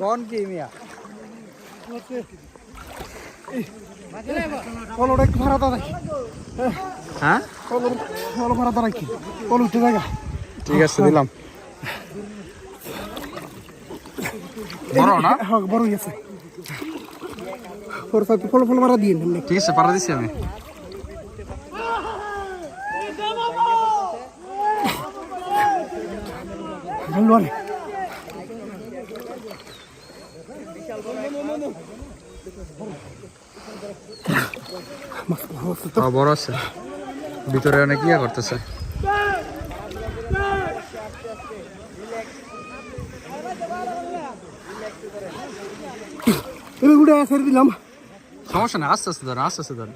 কোন কি মিয়া কলটা একটু ভাড়া রাখি হ্যাঁ কল কল ভাড়া রাখি কল উঠে জায়গা ঠিক আছে দিলাম। বড় না? হ্যাঁ বড় গেছে ফোর ফাইভ ফল ফল ভাড়া দিয়ে ঠিক আছে পারা দিছি আমি ও বড় আছে ভিতরে অনেক ইয়া করতেছে এবার উঠে ছেড়ে দিলাম। সমস্যা না আস্তে আস্তে ধরেন আস্তে আস্তে ধরেন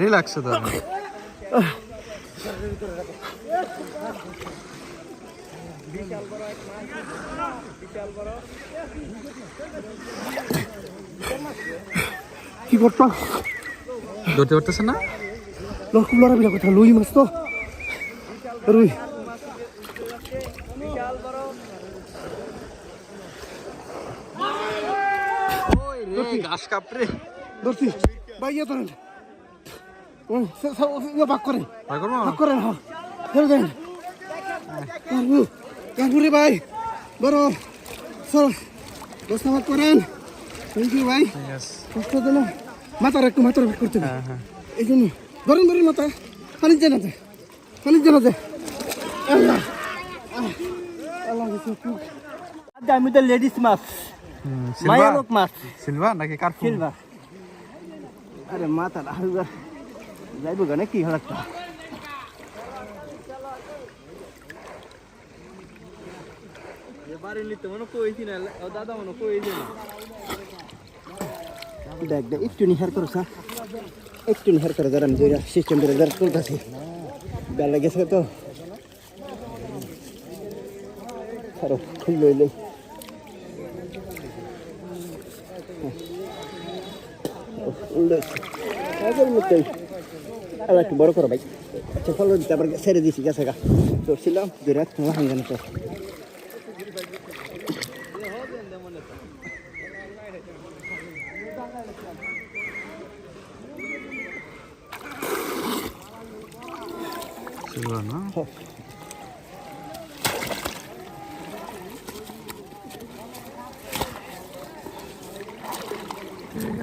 রিল্যাক্সে ধরেন কি করতাম ধরতে পারতেছে না? লক্ষ্য লড়া বিলা কথা লুই মাছ তো। রুই। ঘাস কাপড়ে। ধরছি। বাইয়া ধরেন। ভাগ করেন। ভাই ভাগ করেন হ্যাঁ। ছেড়ে দেন। কাকু কাকু রে ভাই। বড়। সর দশটা ভাগ করেন। থ্যাংক ইউ ভাই। কষ্ট দিল মাথার একটু মাথার ভাগ করতে হ্যাঁ হ্যাঁ। এই জন্য। ধরেন ধরেন মাথা। পানি জানাতে পানি জানাতে আল্লাহ। আল্লাহ। আমি তো লেডিস মাছ। মায়া লোক মাছ সিলভা নাকি কার্পুল সিলভা আরে মাথা হারুগা যাইব গানে কি না দেখ দেখ একটু নিহার করো সা একটু নিহার করে দাঁড়ান দুইটা সিস্টেম ধরে দাঁড় চলতেছি বেলা গেছে তো। আরও খুল লইলে আর একটু বড় করো ভাই আচ্ছা ফলো দিতে আবার ছেড়ে দিছি গেছে গা ধরছিলাম দুই রাত হাঙ্গান তো না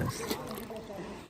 আছে